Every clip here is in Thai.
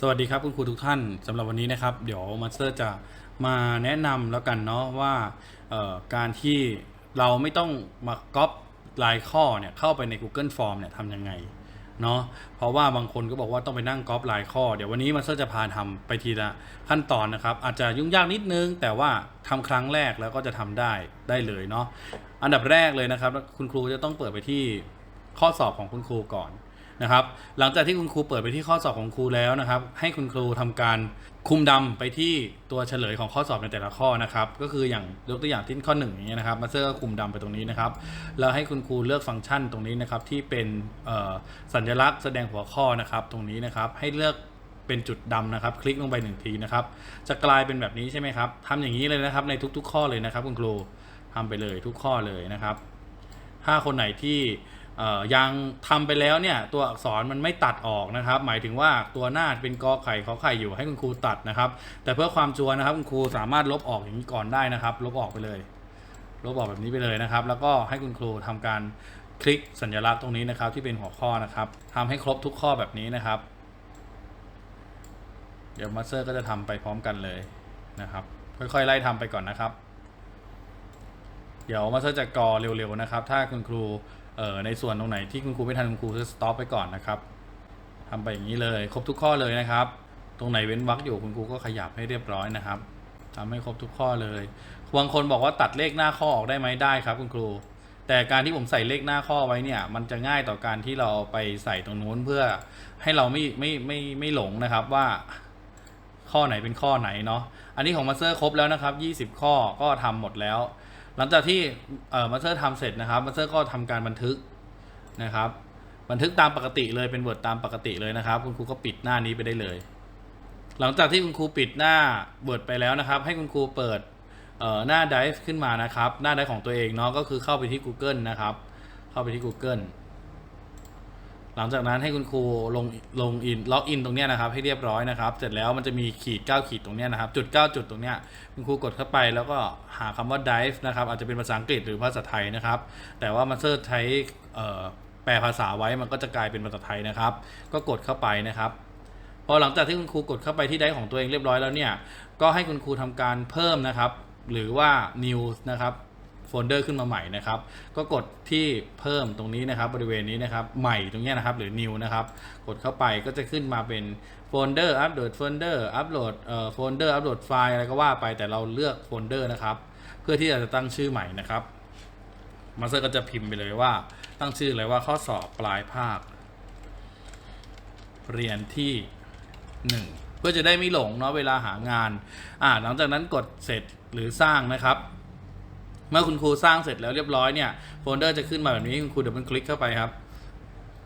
สวัสดีครับคุณครูทุกท่านสำหรับวันนี้นะครับ เดี๋ยวมาสเตอร์จะมาแนะนำแล้วกันเนาะว่าการที่เราไม่ต้องมาก๊อปลายข้อเนี่ยเข้าไปใน Google Form เนี่ยทำยังไงเนาะเพราะว่าบางคนก็บอกว่าต้องไปนั่งก๊อปลายข้อ เดี๋ยววันนี้มาสเตอร์จะพาทำไปทีละขั้นตอนนะครับ อาจจะยุ่งยากนิดนึง แต่ว่าทำครั้งแรกแล้วก็จะทำได้ได้เลยเนาะอันดับแรกเลยนะครับ คุณครูจะต้องเปิดไปที่ข้อสอบของคุณครูก่อน นะครับ หลังจากที่คุณครูเปิดไปที่ข้อสอบของครูแล้วนะครับ ให้คุณครูทำการคุมดำไปที่ตัวเฉลยของข้อสอบในแต่ละข้อนะครับ ก็คืออย่างยกตัวอย่างที่ข้อหนึ่งอย่างเงี้ยนะครับมาสเตอร์ก็คุมดำไปตรงนี้นะครับ แล้วให้คุณครูเลือกฟังก์ชันตรงนี้นะครับที่เป็นสัญลักษณ์แสดงหัวข้อนะครับ ตรงนี้นะครับให้เลือกเป็นจุดดำนะครับ คลิกลงไปหนึ่งทีนะครับ จะกลายเป็นแบบนี้ใช่ไหมครับทำอย่างนี้เลยนะครับในทุก ๆ ข้อเลยนะครับ คุณครูทำไปเลยทุกข้อเลยนะครับ ถ้าคนไหนที่ ยังทำไปแล้วเนี่ยตัวอักษรมันไม่ตัดออกนะครับ หมายถึงว่าตัวหน้าเป็นกอไข่ขอไข่อยู่ให้คุณครูตัดนะครับ แต่เพื่อความชัวร์นะครับคุณครูสามารถลบออกอย่างนี้ก่อนได้นะครับ ลบออกไปเลย ลบออกแบบนี้ไปเลยนะครับ แล้วก็ให้คุณครูทำการคลิกสัญลักษณ์ตรงนี้นะครับ ที่เป็นหัวข้อนะครับทำให้ครบทุกข้อแบบนี้นะครับ เดี๋ยวมาสเตอร์ก็จะทำไปพร้อมกันเลยนะครับ ค่อยๆไล่ทำไปก่อนนะครับ เดี๋ยวมาสเตอร์จะกอเร็วๆนะครับ ถ้าคุณครู เอ่อในส่วนตรงไหนที่คุณครูไม่ทันคุณครูจะสต็อปไปก่อนนะครับทำไปอย่างนี้เลย ครบทุกข้อเลยนะครับ ตรงไหนเว้นวรรคอยู่คุณครูก็ขยับให้เรียบร้อยนะครับทำให้ครบทุกข้อเลยบางคนบอกว่าตัดเลขหน้าข้อออกได้ไหมได้ครับ คุณครู แต่การที่ผมใส่เลขหน้าข้อไว้เนี่ย มันจะง่ายต่อการที่เราไปใส่ตรงนู้นเพื่อให้เราไม่ไม่ไม่ไม่หลงนะครับว่าข้อไหนเป็นข้อไหนเนาะ อันนี้ของมาสเตอร์ครบแล้วนะครับ 20 ข้อก็ทำหมดแล้ว หลังจากที่เอ่อมาสเตอร์ทำเสร็จนะครับมาสเตอร์ก็ทำการบันทึกนะครับ บันทึกตามปกติเลยเป็น Word ตามปกติเลยนะครับ คุณครูก็ปิดหน้านี้ไปได้เลย หลังจากที่คุณครูปิดหน้า Word ไปแล้วนะครับ ให้คุณครูเปิดเออหน้า Drive ขึ้นมานะครับ หน้า Drive ของตัวเองเนาะก็คือเข้าไปที่ Google นะครับ เข้าไปที่ Google หลังจากนั้นให้คุณครูลงลงอินล็อกอินตรงเนี้ยนะครับ ให้เรียบร้อยนะครับ เสร็จแล้วมันจะมีขีด 9 ขีดตรงเนี้ยนะครับ จุด 9 จุดตรงเนี้ยคุณครูกดเข้าไปแล้วก็หาคำว่า dive นะครับ อาจจะเป็นภาษาอังกฤษหรือภาษาไทยนะครับ แต่ว่ามันเซิร์ชใช้แปลภาษาไว้มันก็จะกลายเป็นภาษาไทยนะครับ ก็กดเข้าไปนะครับพอหลังจากที่คุณครูกดเข้าไปที่ไดของตัวเองเรียบร้อยแล้วเนี่ยก็ให้คุณครูทำการเพิ่มนะครับ หรือว่า new นะครับ โฟลเดอร์ขึ้นมาใหม่นะครับ ก็กดที่เพิ่มตรงนี้นะครับ บริเวณนี้นะครับ ใหม่ตรงนี้นะครับ หรือ new นะครับ กดเข้าไปก็จะขึ้นมาเป็นโฟลเดอร์อัปโหลดโฟลเดอร์อัปโหลดเอ่อโฟลเดอร์อัปโหลดไฟล์อะไรก็ว่าไปแต่เราเลือกโฟลเดอร์นะครับ เพื่อที่จะตั้งชื่อใหม่นะครับมาสเตอร์ก็จะพิมพ์ไปเลยว่า ตั้งชื่อเลยว่าข้อสอบปลายภาค เรียนที่ 1 เพื่อจะได้ไม่หลงเนาะเวลาหางานอ่าหลังจากนั้นกดเสร็จหรือสร้างนะครับ เมื่อคุณครูสร้างเสร็จแล้วเรียบร้อยเนี่ยโฟลเดอร์จะขึ้นมาแบบนี้คุณครูเดี๋ยวมันคลิกเข้าไปครับ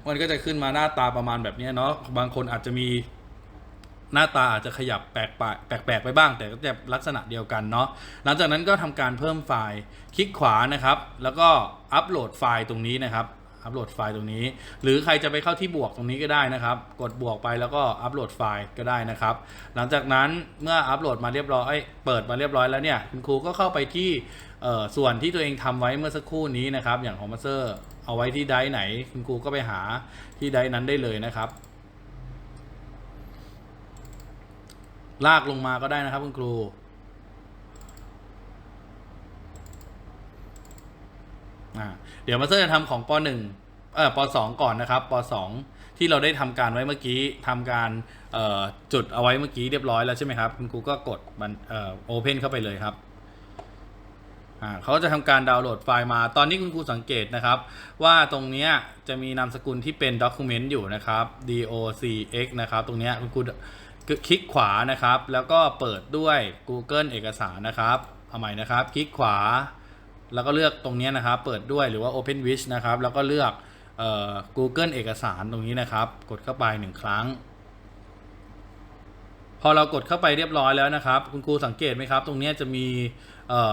มันก็จะขึ้นมาหน้าตาประมาณแบบนี้เนาะบางคนอาจจะมีหน้าตาอาจจะขยับแปลกปแปลกไปบ้าง แต่ก็จะลักษณะเดียวกันเนาะหลังจากนั้นก็ทำการเพิ่มไฟล์คลิกขวานะครับ แล้วก็อัปโหลดไฟล์ตรงนี้นะครับอัปโหลดไฟล์ตรงนี้ หรือใครจะไปเข้าที่บวกตรงนี้ก็ได้นะครับ กดบวกไปแล้วก็อัปโหลดไฟล์ก็ได้นะครับ หลังจากนั้นเมื่ออัปโหลดมาเรียบร้อยเปิดมาเรียบร้อยแล้วเนี่ยคุณครูก็เข้าไปที่ เอ่อส่วนที่ตัวเองทำไว้เมื่อสักครู่นี้นะครับ อย่างของมาสเตอร์เอาไว้ที่ไดร์ไหน คุณครูก็ไปหาที่ไดร์นั้นได้เลยนะครับ ลากลงมาก็ได้นะครับคุณครูเดี๋ยวมาสเตอร์จะทำของป .1 เอ่อป .2 ก่อนนะครับป .2 ที่เราได้ทำการไว้เมื่อกี้ทำการจุดเอาไว้เมื่อกี้เรียบร้อยแล้วใช่ไหมครับ คุณครูก็กดมันเอ่อโอเพนเข้าไปเลยครับ เขาจะทำการดาวน์โหลดไฟล์มา ตอนนี้คุณครูสังเกตนะครับ ว่าตรงนี้จะมีนามสกุลที่เป็น document อยู่นะครับ docx นะครับตรงนี้คุณครูคลิกขวานะครับ แล้วก็เปิดด้วย Google เอกสารนะครับเอาใหม่นะครับ คลิกขวา แล้วก็เลือกตรงนี้นะครับ เปิดด้วยหรือว่า Open Wish นะครับ แล้วก็เลือกออ Google เอกสารตรงนี้นะครับ กดเข้าไปหนึ่งครั้ง พอเรากดเข้าไปเรียบร้อยแล้วนะครับ คุณครูสังเกตไหมครับ ตรงนี้จะมี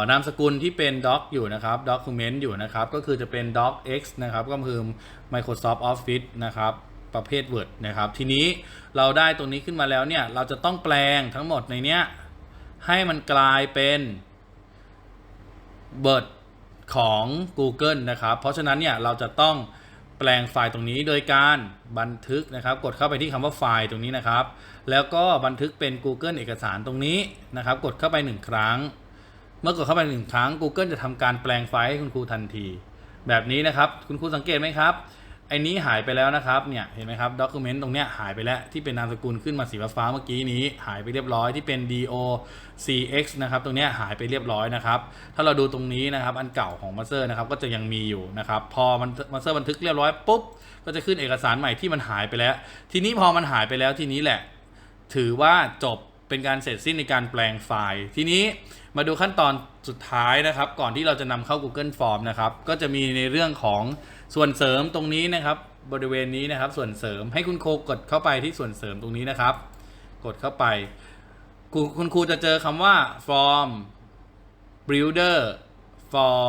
นามสกุลที่เป็น doc อยู่นะครับ document อยู่นะครับ ก็คือจะเป็น docx นะครับ ก็คือ Microsoft Office นะครับ ประเภท Word นะครับ ทีนี้เราได้ตรงนี้ขึ้นมาแล้วเนี่ย เราจะต้องแปลงทั้งหมดในเนี้ยให้มันกลายเป็น Word ของ Google นะครับ เพราะฉะนั้นเนี่ยเราจะต้อง แปลงไฟล์ตรงนี้โดยการบันทึกนะครับ กดเข้าไปที่คำว่าไฟล์ตรงนี้นะครับ แล้วก็บันทึกเป็น Google เอกสารตรงนี้นะครับ กดเข้าไปหนึ่งครั้ง เมื่อกดเข้าไปหนึ่งครั้ง Google จะทำการแปลงไฟล์ให้คุณครูทันที แบบนี้นะครับ คุณครูสังเกตไหมครับ ไอ้นี้หายไปแล้วนะครับ เนี่ย เห็นไหมครับด็อกิเมนต์ตรงเนี้ยหายไปแล้ว ที่เป็นนามสกุลขึ้นมาสีฟ้าเมื่อกี้นี้ หายไปเรียบร้อยที่เป็น docx นะครับ ตรงเนี้ยหายไปเรียบร้อยนะครับ ถ้าเราดูตรงนี้นะครับ อันเก่าของมาสเตอร์นะครับ ก็จะยังมีอยู่นะครับ พอมันมาสเตอร์บันทึกเรียบร้อยปุ๊บ ก็จะขึ้นเอกสารใหม่ที่มันหายไปแล้ว ทีนี้พอมันหายไปแล้วทีนี้แหละ ถือว่าจบเป็นการเสร็จสิ้นในการแปลงไฟล์ ทีนี้มาดูขั้นตอนสุดท้ายนะครับ ก่อนที่เราจะนำเข้า Google Form นะครับ ก็จะมีในเรื่องของ ส่วนเสริมตรงนี้นะครับ บริเวณนี้นะครับ ส่วนเสริมให้คุณโคกดเข้าไปที่ส่วนเสริมตรงนี้นะครับ กดเข้าไปคุณคุณครูจะเจอคำว่า form builder for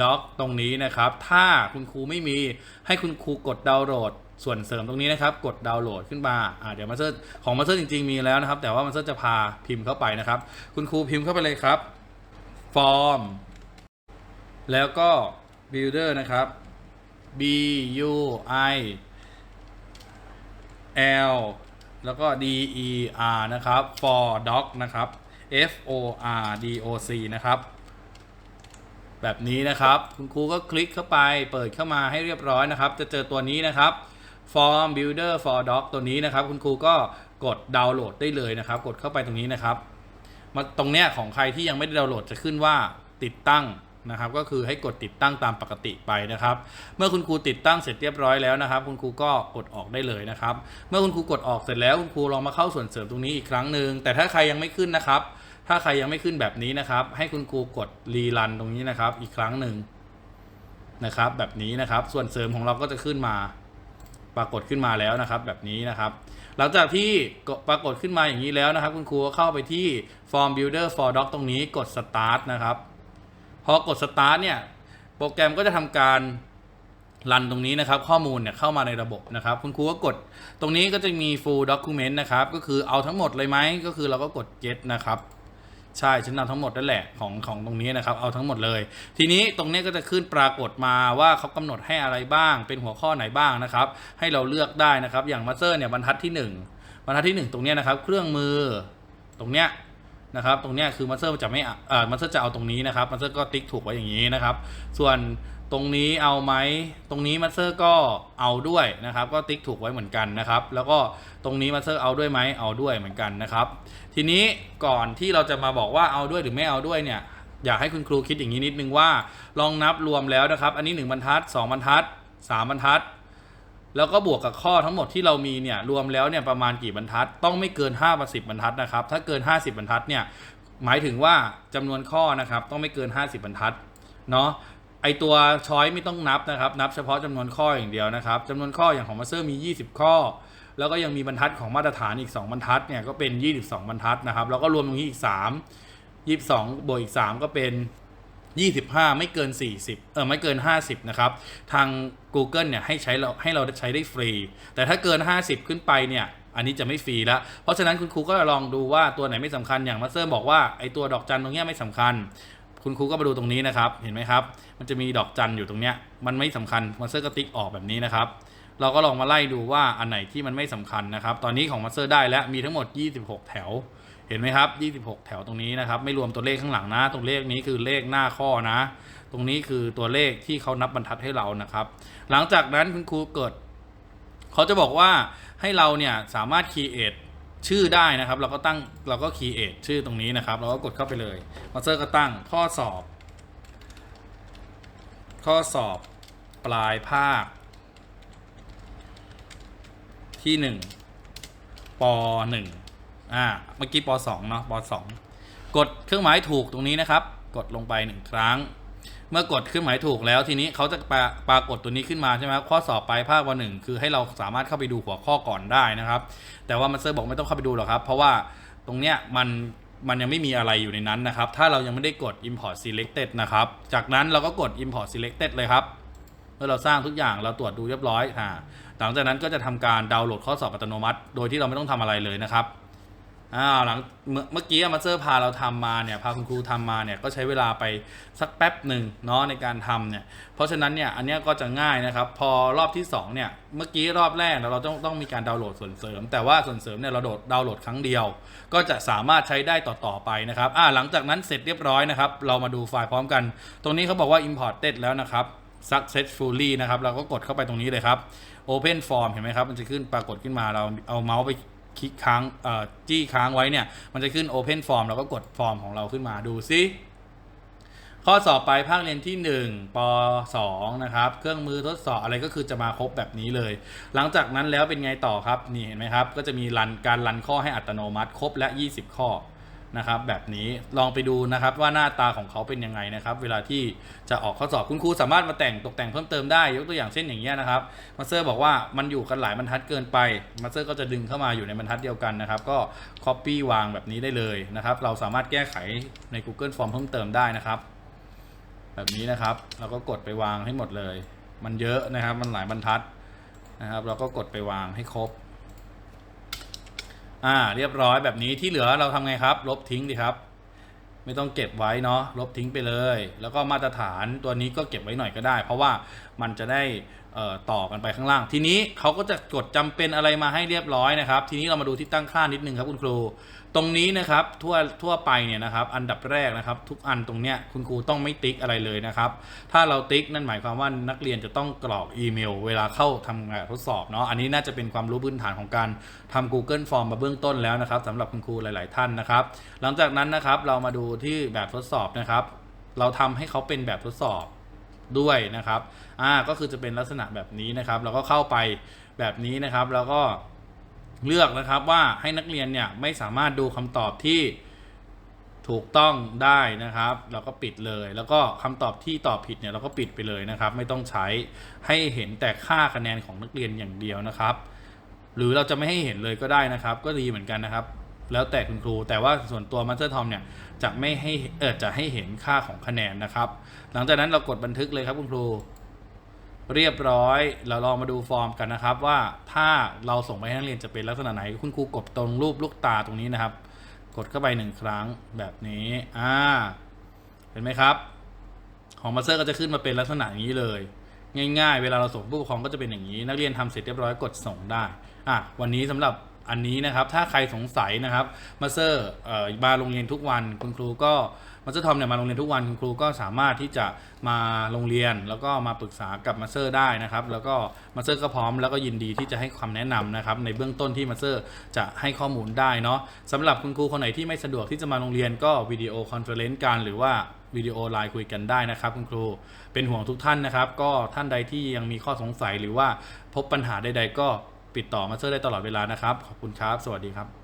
doc ตรงนี้นะครับ ถ้าคุณครูไม่มีให้คุณครูกดดาวน์โหลดส่วนเสริมตรงนี้นะครับ กดดาวน์โหลดขึ้นมาอ่าเดี๋ยวมาเซอร์ของมาเซอร์จริง ๆ มีแล้วนะครับ แต่ว่ามาเซอร์จะพาพิมพ์เข้าไปนะครับ คุณครูพิมพ์เข้าไปเลยครับ form แล้วก็ builder นะครับ b u i l แล้วก็ d e r นะครับ for doc นะครับ f o r d o c นะครับ แบบนี้นะครับ คุณครูก็คลิกเข้าไปเปิดเข้ามาให้เรียบร้อยนะครับ จะเจอตัวนี้นะครับ form builder for doc ตัวนี้นะครับ คุณครูก็กดดาวน์โหลดได้เลยนะครับ กดเข้าไปตรงนี้นะครับมาตรงเนี้ยของใครที่ยังไม่ได้ดาวน์โหลดจะขึ้นว่าติดตั้ง นะครับก็คือให้กดติดตั้งตามปกติไปนะครับ เมื่อคุณครูติดตั้งเสร็จเรียบร้อยแล้วนะครับ คุณครูก็กดออกได้เลยนะครับ เมื่อคุณครูกดออกเสร็จแล้วคุณครูลองมาเข้าส่วนเสริมตรงนี้อีกครั้งหนึ่งแต่ถ้าใครยังไม่ขึ้นนะครับ ถ้าใครยังไม่ขึ้นแบบนี้นะครับ ให้คุณครูกดรีรันตรงนี้นะครับ อีกครั้งหนึ่งนะครับ แบบนี้นะครับ ส่วนเสริมของเราก็จะขึ้นมาปรากฏขึ้นมาแล้วนะครับแบบนี้นะครับ หลังจากที่ปรากฏขึ้นมาอย่างนี้แล้วนะครับ คุณครูก็เข้าไปที่ form builder for doc ตรงนี้กด start นะครับ อกด start เนี่ยโปรแกรมก็จะทำการรันตรงนี้นะครับ ข้อมูลเนี่ยเข้ามาในระบบนะครับ คุณครูก็กดตรงนี้ก็จะมี full document นะครับ ก็คือเอาทั้งหมดเลยไหมก็คือเราก็กด get นะครับใช่ฉันเอาทั้งหมดนั่นแหละของของตรงนี้นะครับ เอาทั้งหมดเลย ทีนี้ตรงนี้ก็จะขึ้นปรากฏมาว่าเขากำหนดให้อะไรบ้าง เป็นหัวข้อไหนบ้างนะครับ ให้เราเลือกได้นะครับ อย่างมาสเตอร์เนี่ยบรรทัดที่ 1 บรรทัดที่ 1 ตรงนี้นะครับ เครื่องมือตรงเนี้ย นะครับ ตรงนี้คือมาสเตอร์จะไม่อะเอ่อมาสเตอร์จะเอาตรงนี้นะครับมาสเตอร์ก็ติ๊กถูกไว้อย่างนี้นะครับ ส่วนตรงนี้เอาไหมตรงนี้มาสเตอร์ก็เอาด้วยนะครับ ก็ติ๊กถูกไว้เหมือนกันนะครับ แล้วก็ตรงนี้มาสเตอร์เอาด้วยไหมเอาด้วยเหมือนกันนะครับ ทีนี้ก่อนที่เราจะมาบอกว่าเอาด้วยหรือไม่เอาด้วยเนี่ยอยากให้คุณครูคิดอย่างนี้นิดนึงว่า ลองนับรวมแล้วนะครับ อันนี้ 1 บรรทัด 2 บรรทัด 3 บรรทัด แล้วก็บวกกับข้อทั้งหมดที่เรามีเนี่ยรวมแล้วเนี่ยประมาณกี่บรรทัด ต้องไม่เกิน5ประสิบบรรทัดนะครับ ถ้าเกิน 50 บรรทัดเนี่ยหมายถึงว่าจำนวนข้อนะครับต้องไม่เกิน 50 บรรทัดเนาะไอตัวช้อยไม่ต้องนับนะครับ นับเฉพาะจำนวนข้ออย่างเดียวนะครับจำนวนข้ออย่างของมาสเตอร์มี 20 ข้อ แล้วก็ยังมีบรรทัดของมาตรฐานอีก 2 บรรทัดเนี่ยก็เป็น 22 บรรทัดนะครับแล้วก็รวมตรงนี้อีก 3 22บวกอีก 3 ก็เป็น 25 ไม่เกิน 40 เออไม่เกิน 50 นะครับ ทาง Google เนี่ยให้ใช้เราให้เราใช้ได้ฟรี แต่ถ้าเกิน 50 ขึ้นไปเนี่ย อันนี้จะไม่ฟรีแล้ว เพราะฉะนั้นคุณครูก็ลองดูว่าตัวไหนไม่สำคัญอย่างมาสเตอร์บอกว่าไอตัวดอกจันตรงเนี้ยไม่สำคัญ คุณครูก็มาดูตรงนี้นะครับ เห็นไหมครับ มันจะมีดอกจันอยู่ตรงเนี้ย มันไม่สำคัญมาสเตอร์ก็ติ๊กออกแบบนี้นะครับ เราก็ลองมาไล่ดูว่าอันไหนที่มันไม่สำคัญนะครับ ตอนนี้ของมาสเตอร์ได้แล้วมีทั้งหมด 26 แถว เห็นไหมครับ 26 แถวตรงนี้นะครับ ไม่รวมตัวเลขข้างหลังนะตรงเลขนี้คือเลขหน้าข้อนะ ตรงนี้คือตัวเลขที่เขานับบรรทัดให้เรานะครับ หลังจากนั้นคุณครูเกิด เขาจะบอกว่าให้เราเนี่ยสามารถ create ชื่อได้นะครับ เราก็ตั้งเราก็ create ชื่อตรงนี้นะครับ เราก็กดเข้าไปเลยมาสเตอร์ก็ตั้งข้อสอบ ข้อสอบปลายภาค ที่หนึ่งปหนึ่ง อ่าเมื่อกี้ปสองเนาะปสองกดเครื่องหมายถูกตรงนี้นะครับ กดลงไปหนึ่งครั้ง เมื่อกดเครื่องหมายถูกแล้วทีนี้เขาจะปราปรากฏตัวนี้ขึ้นมาใช่ไหมครับข้อสอบปลายภาควันหนึ่งคือให้เราสามารถเข้าไปดูหัวข้อก่อนได้นะครับ แต่ว่ามันเซอร์บอกไม่ต้องเข้าไปดูหรอกครับ เพราะว่าตรงเนี้ยมันมันยังไม่มีอะไรอยู่ในนั้นนะครับ ถ้าเรายังไม่ได้กด import selected นะครับ จากนั้นเราก็กด import selected เลยครับ เมื่อเราสร้างทุกอย่างเราตรวจดูเรียบร้อยอ่าหลังจากนั้นก็จะทำการดาวน์โหลดข้อสอบอัตโนมัติ โดยที่เราไม่ต้องทำอะไรเลยนะครับ อ่าหลังเมื่อเมื่อกี้มาสเตอร์พาเราทำมาเนี่ยพาคุณครูทำมาเนี่ยก็ใช้เวลาไปสักแป๊บหนึ่งเนาะในการทำเนี่ยเพราะฉะนั้นเนี่ยอันนี้ก็จะง่ายนะครับ พอรอบที่สองเนี่ยเมื่อกี้รอบแรกเราต้องต้องมีการดาวน์โหลดส่วนเสริม แต่ว่าส่วนเสริมเนี่ยเราโดดดาวน์โหลดครั้งเดียว ก็จะสามารถใช้ได้ต่อๆไปนะครับอ่าหลังจากนั้นเสร็จเรียบร้อยนะครับ เรามาดูไฟล์พร้อมกัน ตรงนี้เขาบอกว่า imported แล้วนะครับ successfully นะครับเราก็กดเข้าไปตรงนี้เลยครับ open form เห็นไหมครับมันจะขึ้นปรากฏขึ้นมาเราเอาเมาส์ไป คลิกค้างเอ่อจี้ค้างไว้เนี่ย มันจะขึ้น open form เราก็กดฟอร์มของเราขึ้นมาดูซิข้อสอบไปภาคเรียนที่ 1ป2นะครับ เครื่องมือทดสอบอะไรก็คือจะมาครบแบบนี้เลย หลังจากนั้นแล้วเป็นไงต่อครับ นี่เห็นไหมครับ ก็จะมีรันการรันข้อให้อัตโนมัติครบและ 20 ข้อ นะครับแบบนี้ลองไปดูนะครับว่าหน้าตาของเขาเป็นยังไงนะครับ เวลาที่จะออกข้อสอบคุณครูสามารถมาแต่งตกแต่งเพิ่มเติมได้ยกตัวอย่างเช่นอย่างเงี้ยนะครับมาเตอร์บอกว่ามันอยู่กันหลายบรรทัดเกินไปมาเตอร์ก็จะดึงเข้ามาอยู่ในบรรทัดเดียวกันนะครับ ก็ Copy วางแบบนี้ได้เลยนะครับ เราสามารถแก้ไขใน Google Form เพิ่มเติมได้นะครับ แบบนี้นะครับเราก็กดไปวางให้หมดเลย มันเยอะนะครับ มันหลายบรรทัดนะครับ เราก็กดไปวางให้ครบ อ่า เรียบร้อยแบบนี้ที่เหลือเราทำไงครับ ลบทิ้งดีครับ ไม่ต้องเก็บไว้เนาะลบทิ้งไปเลย แล้วก็มาตรฐานตัวนี้ก็เก็บไว้หน่อยก็ได้ เพราะว่า มันจะได้ต่อกันไปข้างล่าง ทีนี้เขาก็จะกดจำเป็นอะไรมาให้เรียบร้อยนะครับ ทีนี้เรามาดูที่ตั้งค่านิดนึงครับคุณครู ตรงนี้นะครับทั่วทั่วไปเนี่ยนะครับ อันดับแรกนะครับ ทุกอันตรงเนี้ยคุณครูต้องไม่ติ๊กอะไรเลยนะครับ ถ้าเราติ๊กนั่นหมายความว่านักเรียนจะต้องกรอกอีเมล เวลาเข้าทำงานทดสอบเนาะอันนี้น่าจะเป็นความรู้พื้นฐานของการทำ Google Form มาเบื้องต้นแล้วนะครับสำหรับคุณครูหลาย ๆ ท่านนะครับ หลังจากนั้นนะครับเรามาดูที่แบบทดสอบนะครับ เราทำให้เขาเป็นแบบทดสอบ ด้วยนะครับอ่าก็คือจะเป็นลักษณะแบบนี้นะครับเราก็เข้าไปแบบนี้นะครับ แล้วก็เลือกนะครับว่าให้นักเรียนเนี่ยไม่สามารถดูคำตอบที่ถูกต้องได้นะครับ เราก็ปิดเลย แล้วก็คำตอบที่ตอบผิดเนี่ยเราก็ปิดไปเลยนะครับ ไม่ต้องใช้ให้เห็นแต่ค่าคะแนนของนักเรียนอย่างเดียวนะครับ หรือเราจะไม่ให้เห็นเลยก็ได้นะครับ ก็ดีเหมือนกันนะครับ แล้วแต่คุณครู แต่ว่าส่วนตัวมาสเตอร์ทอมเนี่ยจะไม่ให้เออจะให้เห็นค่าของคะแนนนะครับ หลังจากนั้นเรากดบันทึกเลยครับคุณครู เรียบร้อยเราลองมาดูฟอร์มกันนะครับ ว่าถ้าเราส่งไปให้นักเรียนจะเป็นลักษณะไหน คุณครูกดตรงรูปลูกตาตรงนี้นะครับ กดเข้าไปหนึ่งครั้งแบบนี้อ่าเห็นไหมครับ ของมาสเตอร์ก็จะขึ้นมาเป็นลักษณะนี้เลยง่ายๆ เวลาเราส่งผู้ปกครองก็จะเป็นอย่างนี้ นักเรียนทำเสร็จเรียบร้อยกดส่งได้ อะ วันนี้สำหรับ อันนี้นะครับ ถ้าใครสงสัยนะครับมาเตอร์เอ่อมาโรงเรียนทุกวันคุณครูก็มาเตอร์ทอมเนี่ยมาโรงเรียนทุกวันคุณครูก็สามารถที่จะมาโรงเรียนแล้วก็มาปรึกษากับมาเตอร์ได้นะครับ แล้วก็มาเตอร์ก็พร้อมแล้วก็ยินดีที่จะให้ความแนะนำนะครับในเบื้องต้นที่มาเตอร์จะให้ข้อมูลได้เนาะสำหรับคุณครูคนไหนที่ไม่สะดวกที่จะมาโรงเรียนก็วิดีโอคอนเฟอเรนซ์กันหรือว่าวิดีโอไลน์คุยกันได้นะครับคุณครูเป็นห่วงทุกท่านนะครับ ก็ท่านใดที่ยังมีข้อสงสัยหรือว่าพบปัญหาใด ๆ ก็ ติดต่อมาเซอร์ได้ตลอดเวลานะครับ ขอบคุณครับ สวัสดีครับ